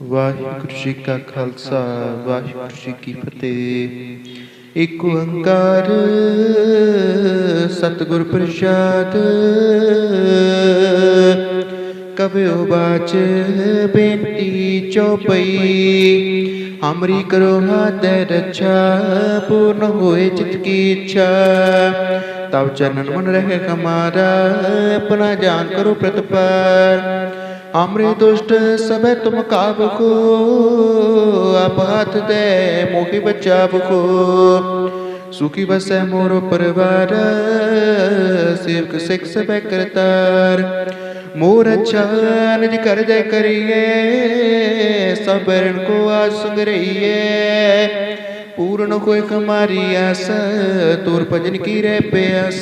ਵਾਹਿਗੁਰੂ ਜੀ ਕਾ ਖਾਲਸਾ ਵਾਹਿਗੁਰੂ ਜੀ ਕੀ ਫਤਿਹ ਇੱਕ ਓੰਕਾਰ ਸਤਿਗੁਰ ਪ੍ਰਸਾਦ ਕਬਿਓ ਬਾਚ ਬੇਨਤੀ ਚਉਪਈ ਹਮਰੀ ਕਰੋ ਹਾਥ ਰੱਛਾ ਪੂਰਨ ਹੋਏ ਚਿਤ ਕੀ ਇੱਛਾ ਤਬ ਚਰਨ ਮਨ ਰਹੇ ਹਮਾਰਾ ਆਪਣਾ ਜਾਨ ਕਰੋ ਪ੍ਰਤਪਾਰ हमरे दुष्ट सब तुम काब को आप हाथ दे मोहि बचाव को सुखी बसै मोरो परिवार, सेवक सिख सब करतार। मोर अच्छा निज कर दे करिए, सबको आज रहिए पूर्ण कोई हमारी आस, तोर भजन की रे प्यास।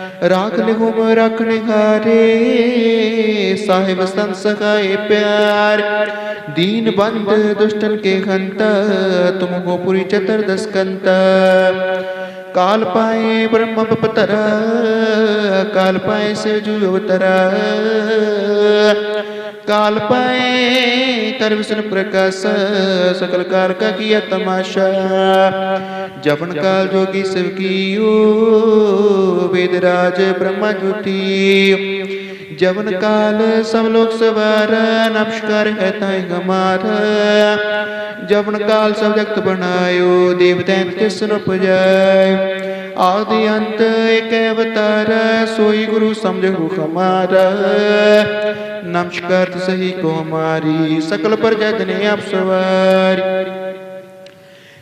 राख लिहुम रखने हारे साहिब संत प्यार। दीन बंद, दुष्टन के खंत तुम पुरी चतुर्दश कंता काल पाए ब्रह्म पतरा काल पाए से जू काल पाए कर विष्णु प्रकाश सकल कार का किया तमाशा। जपन काल जोगी शिव कियो वेदराज ब्रह्मा ज्योति। जवन काल सब लोग सवार नमस्कार है ताई हमारा। जवन काल सब जगत बनायो देव दैत्य सुन पुजाय आदि अंत, एक अवतार, सोई गुरु समझो हमारा। नमस्कार, सही को हमारी सकल पर जतने आप सवार।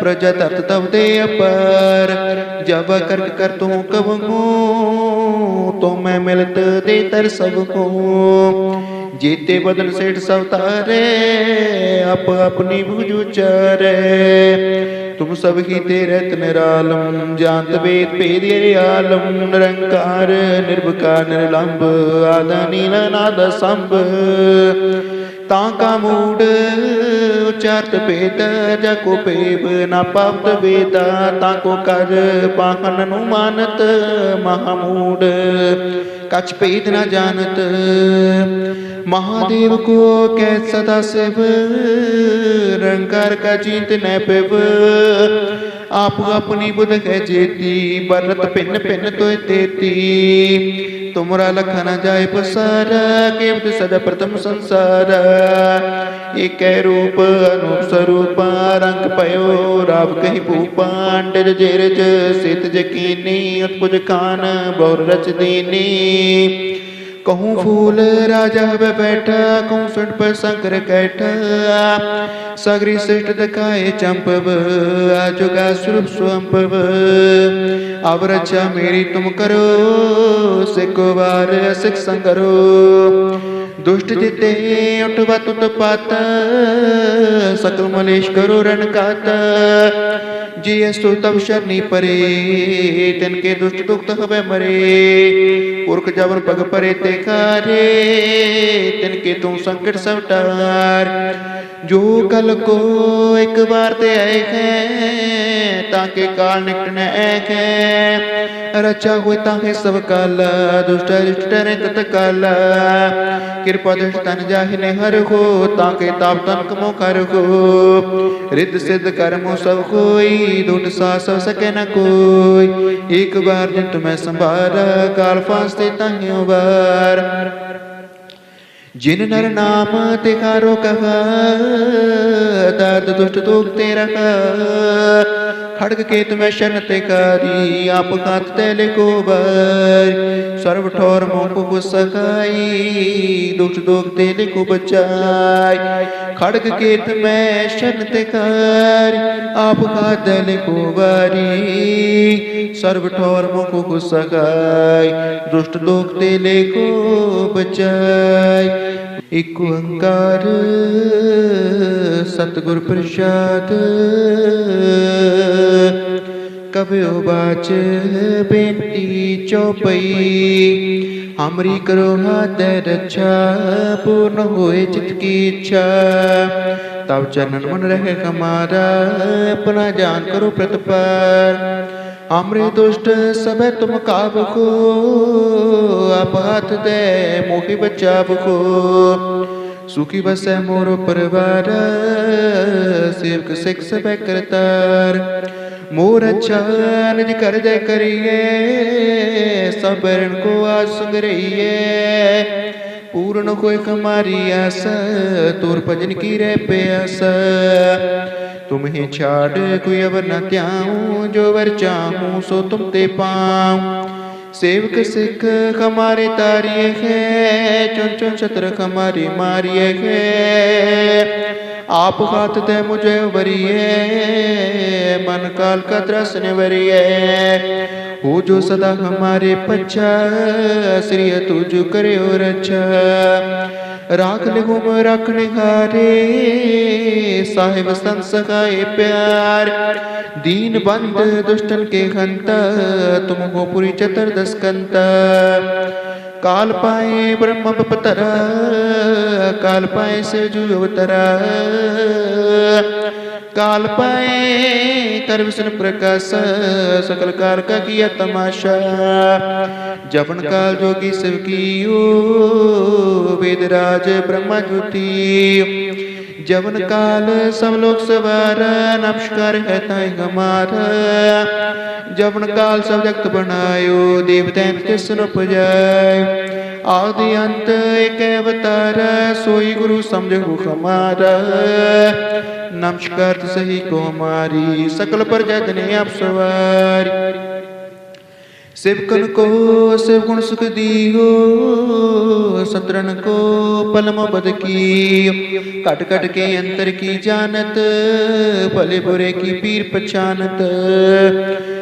प्रजा तत तब दे अपर जब करक कर तू कब तो मैं मिलत दे तर सबको जीते बदन सेठ सवतारे आप अपनी भुज उचारे तुम सब ही तेरे निरालम जानत वेद भेद आलम निरंकार निर्भकार निर्लंब आदा ताका मूड उच्चारत भेद, जको पेब ना पावत वेदा, ताको कर पाहन नु मानत, महामूड। कछ भेद न जानत, महादेव को कै सदा शिव रंकार का चिंत न पेव आप अपनी बुध है जेती बरत पिन पिन तो तेती तुमरा लखन जाय पसार केवट सदा प्रथम संसार एक रूप अनूप स्वरूप रंग पयो राव कही भूपांड जेरज सित जकीनी उत्पुज खान बौर रच दीनी कहूँ फूल राजा व बैठा, कहूँ सुट पर शंकर कैठा। सगरी श्रेष्ठ दखाए चंपव आजुगा स्वरूप स्वंपव अब रक्षा मेरी तुम करो सिको बार सिख संगरो। दुष्ट जिते उठवा तुत पाता, सकल मलेश करो रण काता जी अस्तु तब शरणी परे, तिनके दुष्ट दुख हवे मरे। पुरख जबर पग परे ते कारे, तिनके तू संकट सब टार ਜੋ ਕਲ ਕੋ ਇੱਕ ਵਾਰ ਤੇ ਆਏ ਹੈ, ਤਾਂ ਕੇ ਕਾਲ ਨਿਕਟਨ ਐਕ ਹੈ। ਰਚਾ ਹੋਇ ਤਾਂ ਹੈ ਸਭ ਕਾਲ, ਦੁਸ਼ਟ ਰਿਸ਼ਟਰੇ ਤਤ ਕਾਲ। ਕਿਰਪਾ ਦਿਸ਼ ਤਨ ਜਾਹਿ ਨੇ ਹਰ ਕੋ ਤਾਂ ਕੇ ਤਾਪ ਤਨ ਕਮੋ ਕਰ ਕੋ ਰਿੱਧ ਸਿੱਧ ਕਰਮੋ ਸਭ ਕੋਈ ਦੁਟ ਸਾ ਸਭ ਸਕੈ ਨ ਕੋਈ। ਇੱਕ ਵਾਰ ਜਿਤ ਮੈਂ ਸੰਭਾਰ, ਕਾਲ ਫਾਸਤੇ ਤਾਂ ਹੀ ਵਾਰ। जिन नर नाम तिकारो कहा दर्द दुष्ट दुख तेरा खड़ग के तुम्हें शन तिकारी आप कांत तैले को बर। सर्व ठोर मुख को सकाई दुष्ट दुख तेले को बचाई खड़ग केत में शनत कर आपका दल कुवारी। सर्व ठोर मुख कुसकाय दुष्ट दुख तेले को बचाई एक अंकार सतगुर प्रसाद। कबियो बाच बेटी चौपई? हमरी करो हाथ रक्षा पूर्ण हो चित की इच्छा। तब चरण मन रहे हमारा, अपना जान करो प्रतपर हमरे दुष्ट सब तुम काब को आप हाथ दे, मोहि बचाब को सुखी बस है मोर परिवार, सेवक सिख सब करतार। मूरचन कर दे करिए सबरण को आसुंग रहिए पूर्ण कोई हमारी आस तुर भजन की रे प्यास। तुम्हें छाड़ कोई अवर न त्याऊ, जो वर चाहू, सो तुम ते पाऊ। सेवक सिख हमारे तारिये है, चुन चुन छत्र हमारी मारिए है। आप हाथ दे मुझे वरिए मन काल का त्रस निवरिए हो जो सदा हमारे पच्छा, श्री तुझ करे और अच्छा। राख ले घूम रखने हारे साहिब संत सखाए प्यार। दीन बंद, दुष्टन के हंता तुमको पूरी चतुर्दश कंता काल पाए ब्रह्म पतरा काल पाए से जू अवतरा। काल पाए कर विष्णु प्रकाश, सकल काल का किया तमाशा। जपन काल जोगी शिव कियो वेदराज ब्रह्मा ज्योति। जवन काल सब लोग सवार नमस्कार है ताई हमारा जवन काल सब जगत बनायो देव दैत्य सुन उपजाय आदि अंत एक अवतार सोई गुरु समझो हमारा नमस्कार सही को हमारी सकल प्रजा ने आप सवारी सेवकन को, शिव गुण सुख दी हो सतरन को पलम बद की कट कट के अंतर की जानत भले बुरे की पीर पहचानत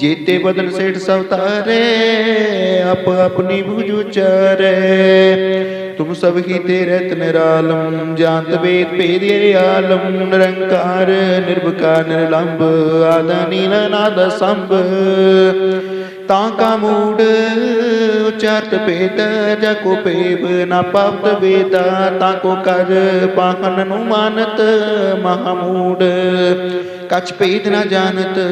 जीते बदन सेठ सवतारे आप अपनी भुज उचारे तुम सब ही तेरे निरालम जानत वेद भेद आलम निरंकार निर्भकार निर्लंब आदा नील नाद संभ ताका मूड उच्चारत भेद जको पेब ना पावत वेदा ताको कर पाहन नु मानत महामूड कछ भेद न जानत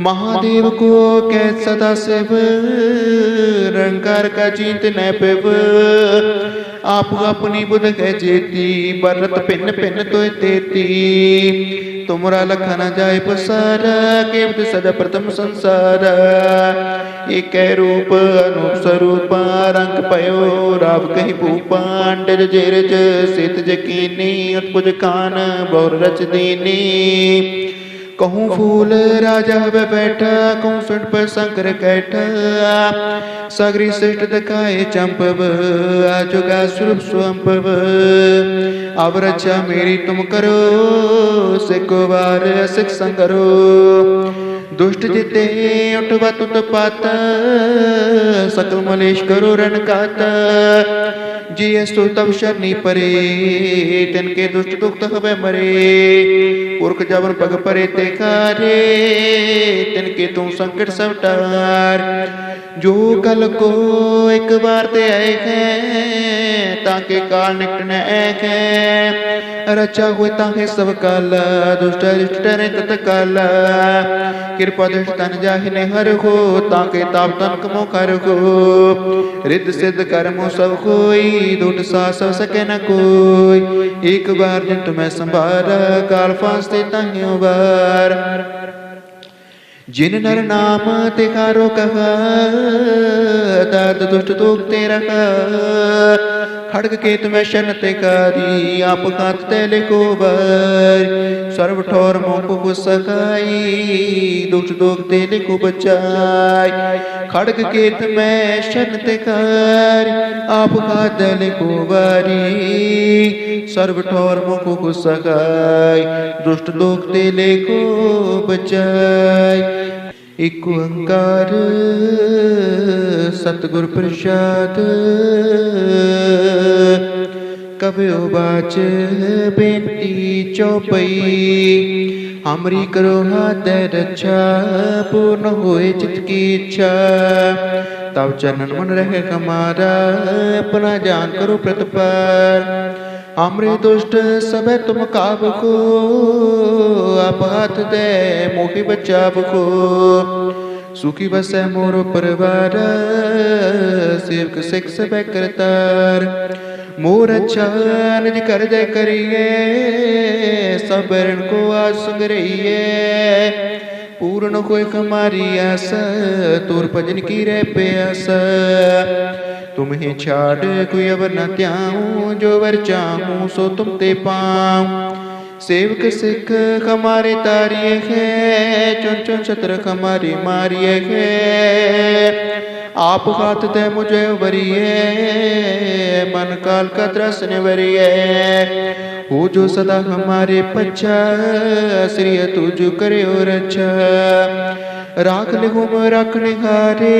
महादेव को कै सदा शिव रंकार का चिंत न पिव। आप अपनी बुध है जेती, बरत पिन पिन तो तेती। तुमरा लखन जाय पसार, केवत सदा प्रथम संसार। एक रूप, अनूप स्वरूप, रंग पयो, राव कही भूपांड जेरज, सित जकीनी, उत्पुज कान बहुर रच दीनी। कहूँ फूल राजा वे बैठा, कहूँ सुट पर शंकर कैठा। सगरी श्रेष्ठ दखाए चंपव आजुगा स्वरूप स्वंपव अब रक्षा मेरी तुम करो सिको बार सिख संगरो। दुष्ट जिते उठवा तुत पाता, सकल मलेश करो रण काता। जी स्तु तब शरणी परे, तिनके दुष्ट दुख हवे मरे। पुरख जवन पग परे ते कारे तिनके तू संकट सब टार ਜੋ ਕਲ ਕੋ ਇੱਕ ਵਾਰ ਤੇ ਆਏ ਹੈ, ਤਾਂ ਕੇ ਕਾਲ ਨਿਕਟਨ ਐਕ ਹੈ। ਰਚਾ ਹੋਏ ਤਾਂ ਹੈ ਸਭ ਕਾਲ, ਦੁਸ਼ਟ ਰਿਸ਼ਟ ਟਰੇ ਤਤ ਕਾਲ। ਕਿਰਪਾ ਦ੍ਰਿਸ਼ ਤਨ ਜਾਹਿਨੇ ਹਰ ਹੋ, ਤਾਂ ਕੇ ਤਾਪ ਤਨ ਕਮੋ ਕਰ ਹੋ। ਰਿੱਧ ਸਿੱਧ ਕਰਮੋ ਸਭ ਕੋਈ ਦੁਟ ਸਾ ਸਭ ਸਕੈ ਨ ਕੋਈ। ਇੱਕ ਵਾਰ ਜਿਨ ਤੁਮੈ ਸੰਭਾਰ, ਕਾਲ ਫਾਸਤੇ ਤਾਹਿਓ ਵਾਰ। ਜਿਨ ਨਰ ਨਾਮ ਤੇ ਕਾਰੋ ਕਹਾ ਦਰਦ ਦੁਸ਼ਟ ਦੁਖ ਤੇ ਰਹਾ। खड़ग केत में ते करी, आप का को बर सर्व ठोर मोको को सकाई दुख दुख तेल को बचाई खड़ग केत में ते करी, आप का को बारी सर्व ठोर मोको को सकाई दुष्ट दुख तेल को बचाई ਲਿਖੋ ਬਚਾਈ ਓੰਕਾਰ, ਸਤਿਗੁਰ ਪ੍ਰਸਾਦ। ਕਬਿਓ ਬਾਚ ਬੇਨਤੀ ਚਉਪਈ ਹਮਰੀ ਕਰੋ ਹਾਤੈ ਰੱਛਾ, ਪੂਰਨ ਹੋਏ ਚਿਤ ਕੀ ਇੱਛਾ। ਤਬ ਚਰਨ ਮਨ ਰਹਿ ਹਮਾਰਾ, ਆਪਣਾ ਜਾਨ ਕਰੋ ਪ੍ਰਤਪਾਰ हमरे दुष्ट सब तुम काब को आप हाथ दे मोहि बचाव को सुखी बस है मोर परिवार, सेवक सिख सब करतार। मोर अच्छा निज कर दे करिए सबरण को आज आसंग रहिए। पूर्ण कोई कमारी आस, तुर भजन की रे प्यास तुम्हें छाड़, कोई अवर न त्याऊ, जो वर चाहूँ, सो तुम ते पाऊँ। सेवक सिख, हमारे तारिये है, चुन चुन शतरक हमारी मारिये है। आप हाथ दे मुझे वरिए, मन काल का त्रसन वरिए वो जो सदा हमारे पच्छा श्री तुझ करे और अच्छा। राख हुम रखने हारे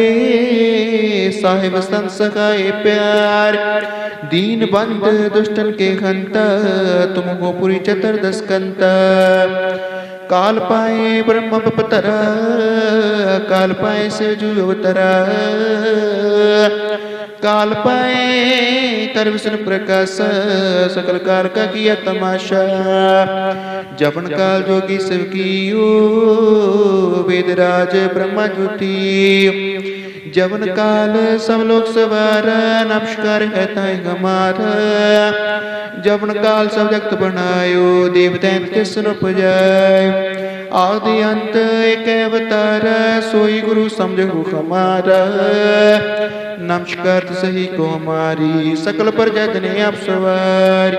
साहिब सखाए प्यार। दीन बंद, दुष्टन के हंता तुम हो पुरी चतुर्दश कंता। काल पाए ब्रह्म पतरा काल पाए से जू काल पाए कर विष्णु प्रकाश सकल कार का किया तमाशा जपन काल जोगी शिव कियो वेदराज ब्रह्मा ज्योति जवन काल सब लोग सवार नमस्कार है ताई हमारा जवन काल सब जगत बनायो देवतैन किसन उपजाय आदि अंत एक अवतार सोई गुरु समझो हमारा नमस्कार सही कुमारी, सकल पर जगने आप सवार।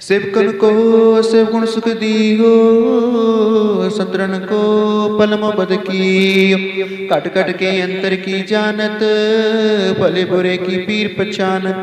सेवकन को सेव गुण सुख हो सतरन को पलम बद की कट कट के अंतर की जानत, भले बुरे की पीर पहचानत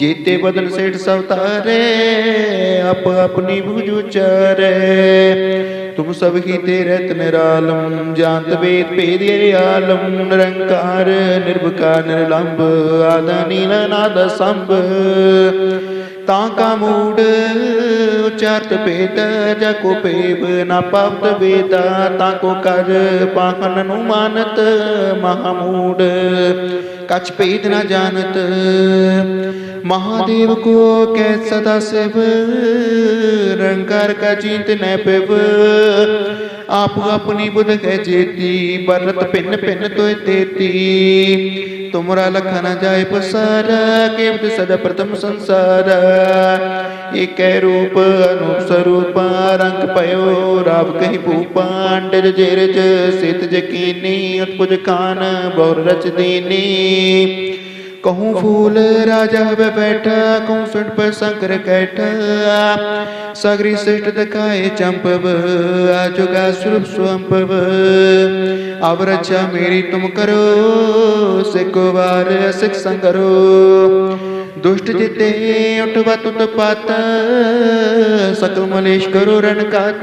ਜੀਤੇ ਬਦਨ ਸੇਠ ਸਭ ਤਾਰੇ ਆਪ ਆਪਣੀ ਭੁਜ ਉਚਾਰੇ ਤੁਮ ਸਭ ਕੀ ਤੇ ਰਤ ਨਿਰਾਲਮ ਜਾਨਤ ਵੇਦ ਭੇਦ ਆਲਮ, ਨਿਰੰਕਾਰ ਨਿਰਭਕਾਰ ਨਿਰਲੰਭ, ਆਦਿ ਨੀਲ ਨਾਦ ਸੰਭ। ਤਾਂ ਕਾ ਮੂੜ, ਉਚਾਰਤ ਭੇਦ, ਜਾ ਕੋ ਭੇਬ ਨਾ ਪਾਪਤ ਵੇਦਾ, ਤਾਂ ਕੋ ਕਰ ਪਾਖਨ ਨੂੰ ਮਾਨਤ ਮਹਾਮੂੜ ਕਛ ਭੇਦ ਨਾ ਜਾਣਤ महादेव को कै सदा शिव रंकार का चिंत न पिव। आप अपनी बुध है जेती बरत पिन पिन तो तेती। तुमरा लखन जाय पसार केवट सदा प्रथम संसार। एक रूप, अनूप स्वरूप रंग पयो, राव कही भूपांड जेरज, सित जकीनी उत्पुज कान बहुर रच दीनी। कहूँ फूल राजा हवे बैठा, कहूँ सुंड पर शंकर कैठा। सगरी श्रेष्ठ दिखाए चंपव आजुगा स्वरूप स्वंपव अब रक्षा मेरी तुम करो सिको बार सिख संगरो दुष्ट जिते उठवा तुत पाता, सकल मलेश करो रण कात।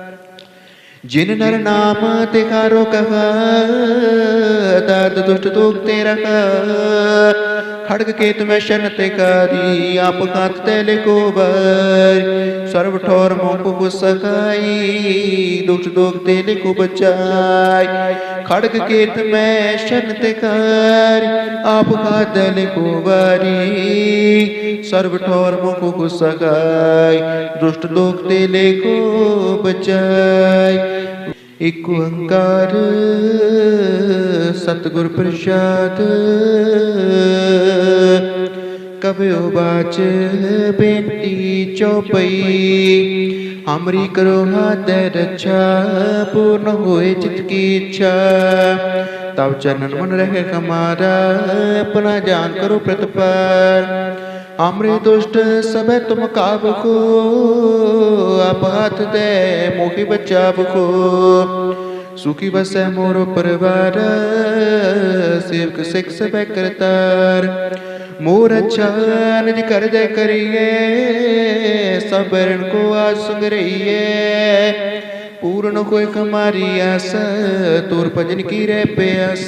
जिन नर नाम तिखारो कहा दुष्ट दुख तेरा खड़ग के तुम्हें शन तिकारी आप खात तेले को बर सर्व ठोर मोको को सखाई दुष्ट दुख तेले को बचाई खड़ग के तुम्हें शन तिकार आप खात तेले को बारी सर्व ठोर मोको को सखाई दुष्ट दुख तेले को बचाई ਇੱਕ ਓੰਕਾਰ ਸਤਿਗੁਰ ਪ੍ਰਸਾਦ। ਕਬਿਓ ਬਾਚ ਬੇਨਤੀ ਚਉਪਈ ਹਮਰੀ ਕਰੋ ਹਾਥ ਰੱਛਾ, ਪੂਰਨ ਹੋਏ ਚਿਤ ਕੀ ਇੱਛਾ। ਤਬ ਚਰਨ ਮਨ ਰਹਿ ਹਮਾਰਾ, ਆਪਣਾ ਜਾਨ ਕਰੋ ਪ੍ਰਤਪਾਰ हमरे दुष्ट सब तुम काब को आप हाथ दे मोहि बचाव को सुखी बसे मोरो परिवार, सेवक सिख सब करतार। मोर अच्छा निज कर दे करिए, सब रण को आज सुंग रहिए। पूर्ण कोई हमारी आस तोर भजन की रे प्यास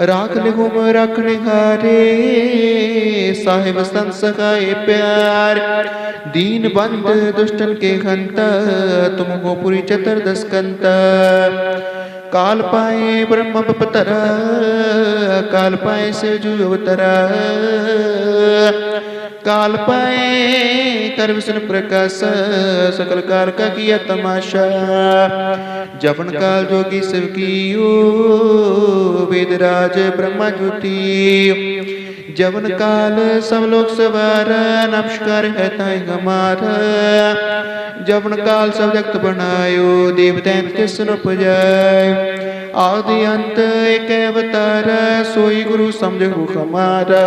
राख लिहुम रखने हारे साहेब संत सखाए प्यार। दीन बंद, दुष्टन के घंत तुम गोपुरी दस कंता। काल पाए ब्रह्म पतरा काल पाए से जू काल पाए कर विष्णु प्रकाश, सकल कार का किया तमाशा। जपन काल जोगी शिव की वेदराज ब्रह्मा ज्योति। जवन काल सब लोग सवार, नमस्कार है ताई हमारा। जवन काल सब जगत बनायो, देव दैत के सुन पुजाय आदि अंत एक अवतार, सोई गुरु समझो हमारा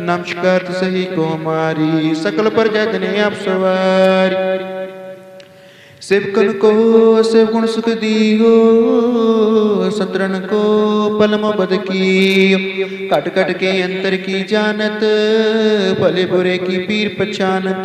नमस्कार सही को हमारी सकल पर जतने आप सवार। सेवकन को सेव गुण सुख दियो, सत्रन को पलम बद की कट कट के अंतर की जानत भले बुरे की पीर पछानत।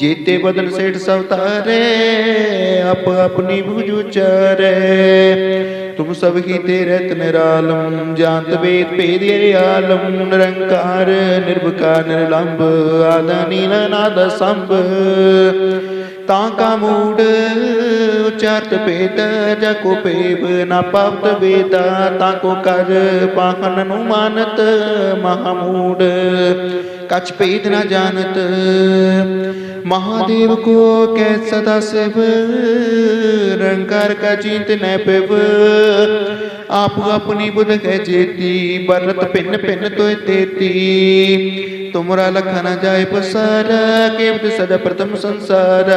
सबको जीते बदन सेठ सब तारे अप अपनी भुजु चरे तुम सब ही तेरे निरालम जानत वेद भेद आलम निरंकार निर्भकार निर्लंब आदा नील नाद संभ ताका मूड उच्चारत भेद जको पेब न पावत वेदा ताको कर पाहन नु मानत महामूड कछ भेद न जानत महादेव को कै सदा शिव रंकार का चिंत न पिव। आप अपनी बुध कै जेती, बरत पिन पिन तो देती। तुमरा लखन जाय पसार केवट सदा प्रथम संसार।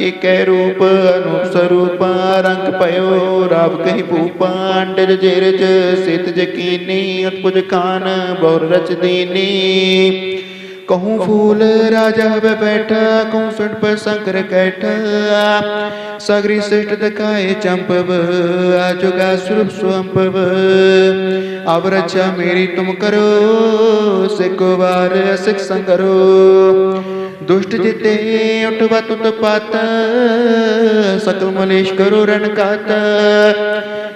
एक रूप, अनूप स्वरूप रंग पयो, राव कही भूपांडर जेरज, सित जकीनी अतपुज खान बहुर रच दीनी। कहूँ फूल राजा वे बैठा, कहूँ सुन पर शंकर कैठा। सगरी श्रेष्ठ दखाए चंपव, आजुगा स्वरूप स्वंपव अब रक्षा मेरी तुम करो सिको बार सिख संगरो। दुष्ट जिते उठवा तुत पाता, सकल मलेश करो रण कात।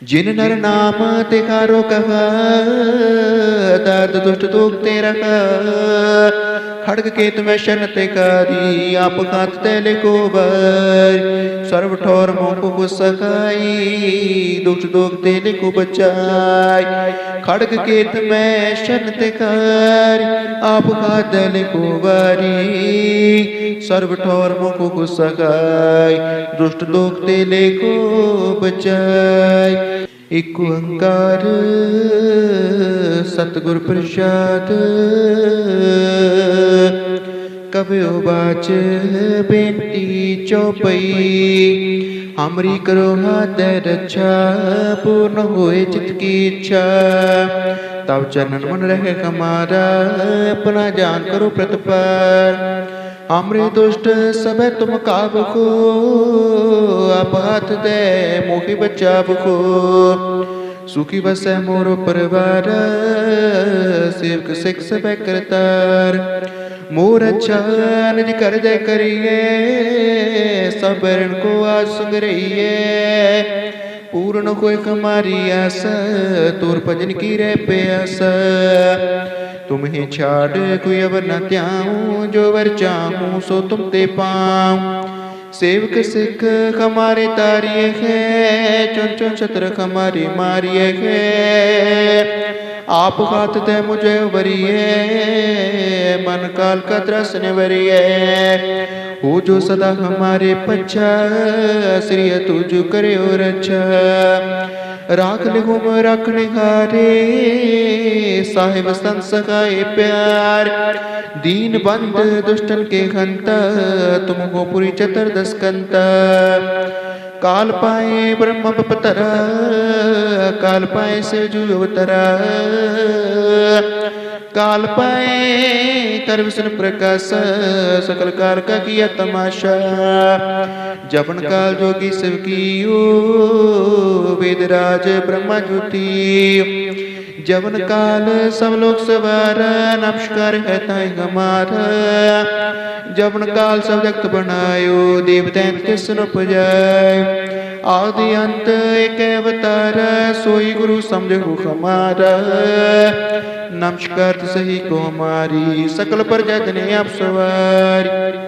जिन नर नाम तिकारो कहा दर्द दुष्ट दुख ते रखा खड़ग के तुम्हें शन तिकारी आप खात तेले को बर सर्व ठोर मोह को दुष्ट दुख तेले को बचाई खड़ग केत में शनत कर आपका दल को बारी सर्व ठोर मुख को गुसगाय दुष्ट लोक दिले को बचाय एक अंकार सतगुर प्रसाद कब उबाच बेनती चौपई। हमरी करो हाथ रक्षा अच्छा, पूर्ण होए चित की इच्छा। तब चरण मन रहे हमारा, अपना जान करो प्रतपर हमरे दुष्ट सब तुम काब को आप हाथ दे, मोहि बचाब को सुखी बस मोरो परिवार, सेवक सिख सब करतार। मोर निज कर जय करिए, सब रण को आज रहिए पूर्ण कोई हमारी आस, तोर भजन की रे प्यास तुम्हें छाड़ कोई अवर न त्याऊं, जो वर चाहूँ, सो तुम ते पाऊँ। सेवक सिख हमारे तारिये है, चुन चुन छत्र हमारी मारिये है। आप हाथ दे मुझे वरिए मन काल का त्रसन वरिए हो जो सदा हमारे पच्छा, श्री तुझ करे और अच्छा राख लिहुम रखने हारे साहिब संत सखाए प्यार। दीन बंद, दुष्टन के हंता, तुमको पूरी पुरी चतुर्दश कंता काल पाए ब्रह्म पतरा काल पाए से जू अवतरा। काल पाए कर विष्णु प्रकाश सकल काल का किया तमाशा। जपन काल जोगी शिव की वेदराज ब्रह्मा ज्योति। जवन काल सब लोग सवार नमस्कार है ताई हमारा जवन काल सब जगत बनायो देव दैत्य सुन उपजाय आदि अंत एक अवतार, सोई गुरु समझो हमारा। नमस्कार सही को हमारी सकल प्रजा जने आप सवारी।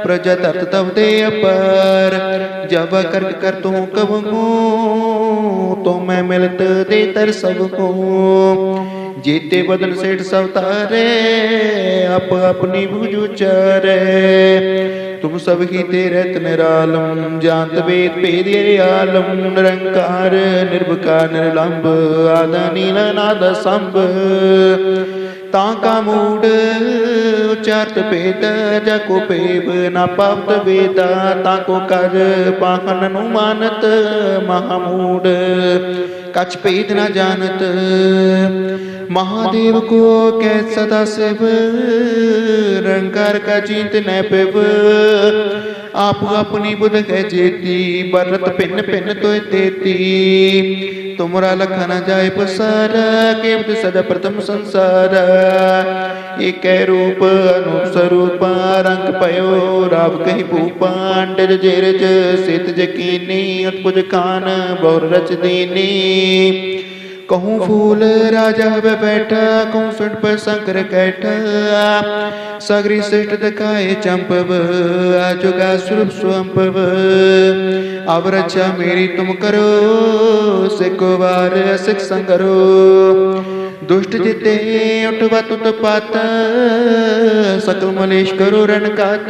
ਪ੍ਰਜਾ ਧਰਤ ਤਵ ਦੇ ਅਪਰ, ਜਬ ਕਰ ਕਰ ਤੂੰ ਕਬ ਕੋ ਤੋ ਮੈਂ ਮਿਲਤ ਦੇ ਤਰ ਸਭ ਕੋ। ਜੀਤੇ ਬਦਨ ਸੇਠ ਸਭ ਤਾਰੇ, ਆਪ ਆਪਣੀ ਭੁਜ ਉਚਾਰੇ। ਤੁਮ ਸਭ ਕੀ ਤੇ ਰਤ ਨਿਰਾਲਮ ਜਾਤ ਵੇਦ ਭੇਦ ਆਲਮ, ਨਿਰੰਕਾਰ, ਨਿਰਭਕਾਰ, ਨਿਰਲੰਭ, ਆਦਿ ਨੀਲ ਨਾਦ ਸੰਭ। ਤਾਂ ਕਾ ਮੂੜ ਉਚਾਰਤ ਭੇਦ, ਜਾ ਕੋ ਪੇਬ ਨਾ ਪਾਪਤ ਵੇਦਾ, ਤਾਂ ਕੋ ਕਰ ਪਾਹਨ ਨੂੰ ਮਾਨਤ ਮਹਾਮੂੜ। ਕਛ ਭੇਦ ਨਾ ਜਾਣਤ, ਮਹਾਦੇਵ ਕੋ ਕੈ ਸਦਾ ਸਿਵ ਰੰਕਾਰ ਕਾ ਚਿੰਤ ਨੈ ਪਿਵ। आप अपनी बुध है जेती बरत पिन पिन तो देती। तुमरा लखन जाय पसार केवट सदा प्रथम संसार। एक रूप, अनूप स्वरूप, रंग पयो, राव कही भूपांड जेरज, सित जकीनी उत्पुज खान बहुर रच दीनी। कहूँ फूल राजा वे बैठा कहूँ सुट पर शंकर कैठा सगरी श्रेष्ठ दखाए चंपव आजुगा स्वरूप स्वंपव अब रक्षा मेरी तुम करो सिको बार सिख संगरो दुष्ट जिते उठवा तुत पात सकल मलेश करो रण कात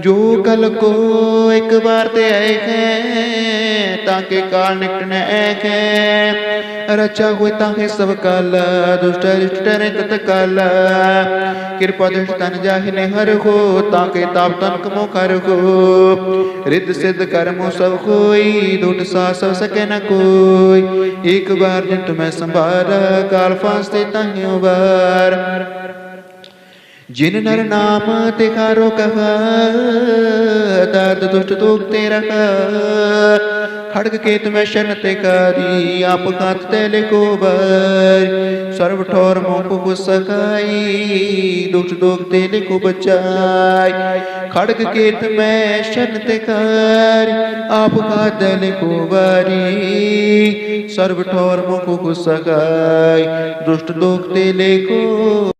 जो कल को एक बार ते आए हैं ताके काल निकट न ऐक है रचा हुए ताके सब काल दुष्ट रिष्ट डरे तत काल कृपा दुष्ट तन जाहिने हर हो ताके ताप तन कमो कर हो रिद्ध सिद्ध कर्मो सब कोई दुट सा सब सके न कोई एक बार जिन तुम्हें संभारा काल फांसते ताहियों बार जिन नर नाम तिकारो कहा दर्द दुष्ट दुखते रहा खड़ग केत में शन तिकारी आप खात तेले को बर सर्व ठोर मोह को सकाई दुष्ट दुख तेले को बचाई खड़ग केत में शन तिकारी आप खात तेले को बारी सर्व ठोर मोह को सकाई दुष्ट दुख तेले को